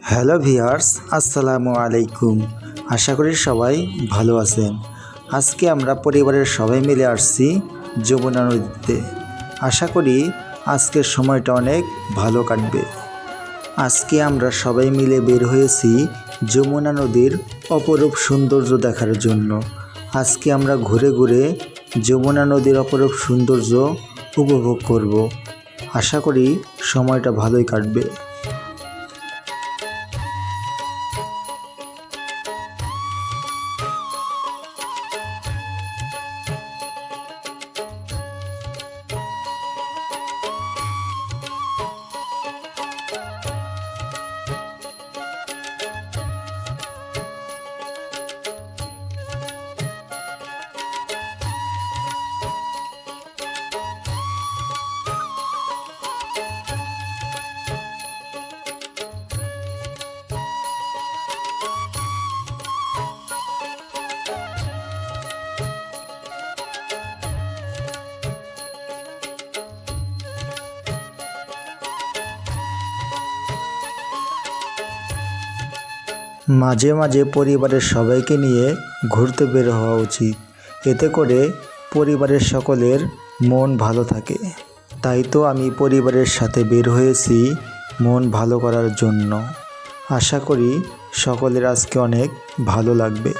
Hello viewers আসসালামু আলাইকুম। আশা করি সবাই ভালো আছেন। আজকে আমরা পরিবারের সবাই মিলে আসছি যমুনা নদীতে। আশা করি আজকের সময়টা অনেক ভালো কাটবে। আজকে আমরা সবাই মিলে বের হয়েছি যমুনা নদীর অপরূপ সৌন্দর্য দেখার জন্য। আজকে আমরা ঘুরে ঘুরে যমুনা নদীর অপরূপ সৌন্দর্য উপভোগ করব। আশা করি সময়টা ভালোই কাটবে। মাঝে মাঝে পরিবারের সবাইকে নিয়ে ঘুরতে বের হওয়া উচিত। এতে করে পরিবারের সকলের মন ভালো থাকে। তাই তো আমি পরিবারের সাথে বের হয়েছি মন ভালো করার জন্য। আশা করি সকলের আজকে অনেক ভালো লাগবে।